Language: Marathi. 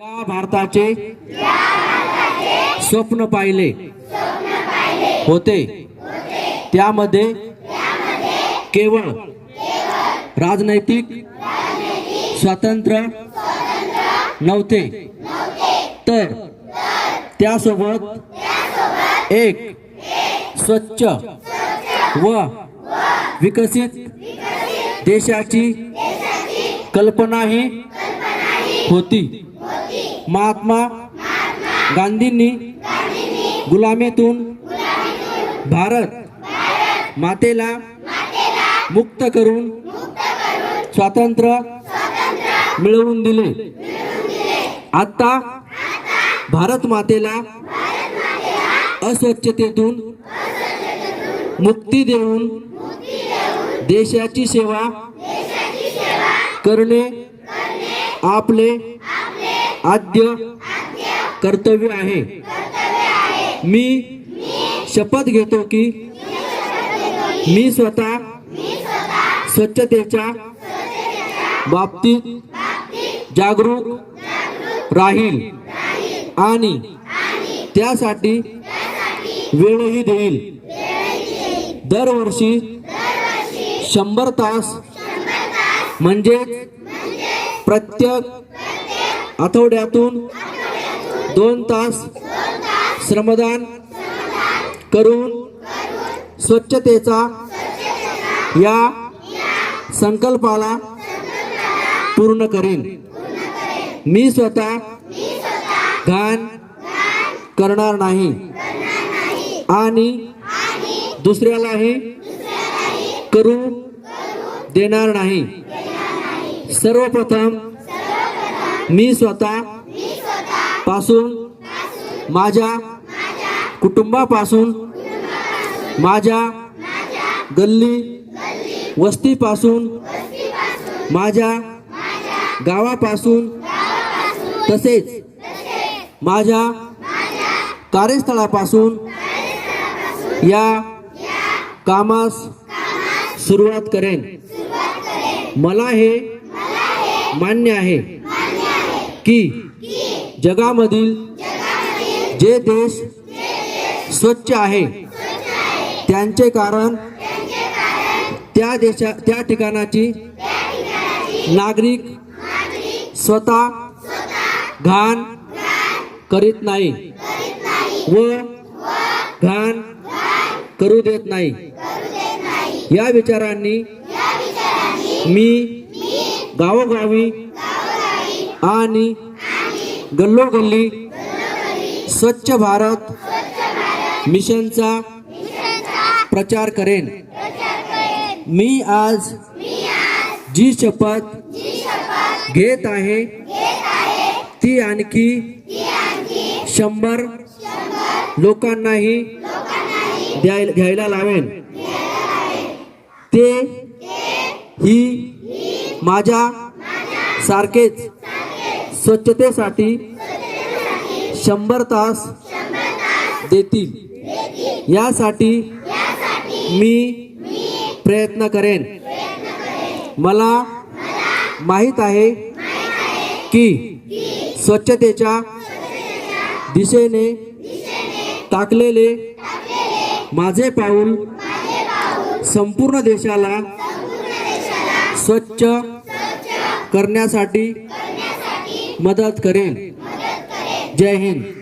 या भारताचे स्वप्न पाहिले होते. त्यामध्ये केवळ राजनैतिक स्वातंत्र्य नव्हते. तर त्यासोबत एक स्वच्छ व विकसित देशाची कल्पनाही होती. महात्मा गांधींनी गुलामेतून भारत मातेला मुक्त करून स्वातंत्र्य मिळवून दिले. आता भारत मातेला अस्वच्छतेतून मुक्ती देऊन देशाची सेवा करणे आपले आद्य कर्तव्य आहे. मी शपथ घेतो की मी स्वतः स्वच्छतेच्या बाबतीत जागरूक राहील आणि त्यासाठी वेळही देईल. दरवर्षी शंभर तास म्हणजेच प्रत्येक आठवड्यातून दोन तास श्रमदान करून स्वच्छतेचा या संकल्पाला पूर्ण करेन. मी स्वतः घाण करणार नाही. आणि दुसऱ्यालाही करू देणार नाही. सर्वप्रथम मी स्वतः पासून माझ्या कुटुंबापासून माझ्या गल्ली वस्तीपासून माझ्या गावापासून तसेच माझ्या कार्यस्थळापासून या कामास सुरुवात करेन. मला हे मान्य आहे. की जगामधील जे देश स्वच्छ आहे त्यांचे कारण त्या देशा त्या ठिकाणाची नागरिक स्वतः घाण करीत नाही व घाण करू देत नाही. या विचारांनी मी गावोगावी आणि गल्लोगल्ली स्वच्छ भारत मिशनचा प्रचार करेन. मी आज जी शपथ घेत आहे ती आणखी शंभर लोकांनाही द्यायला घ्यायला लावेन. ते ही माझ्या सारखेच स्वच्छतेसाठी शंभर तास देतील. यासाठी मी प्रयत्न करेन. मला माहीत आहे की स्वच्छतेच्या दिशेने टाकलेले माझे पाऊल संपूर्ण देशाला स्वच्छ करण्यासाठी मदत करेल जय हिंद.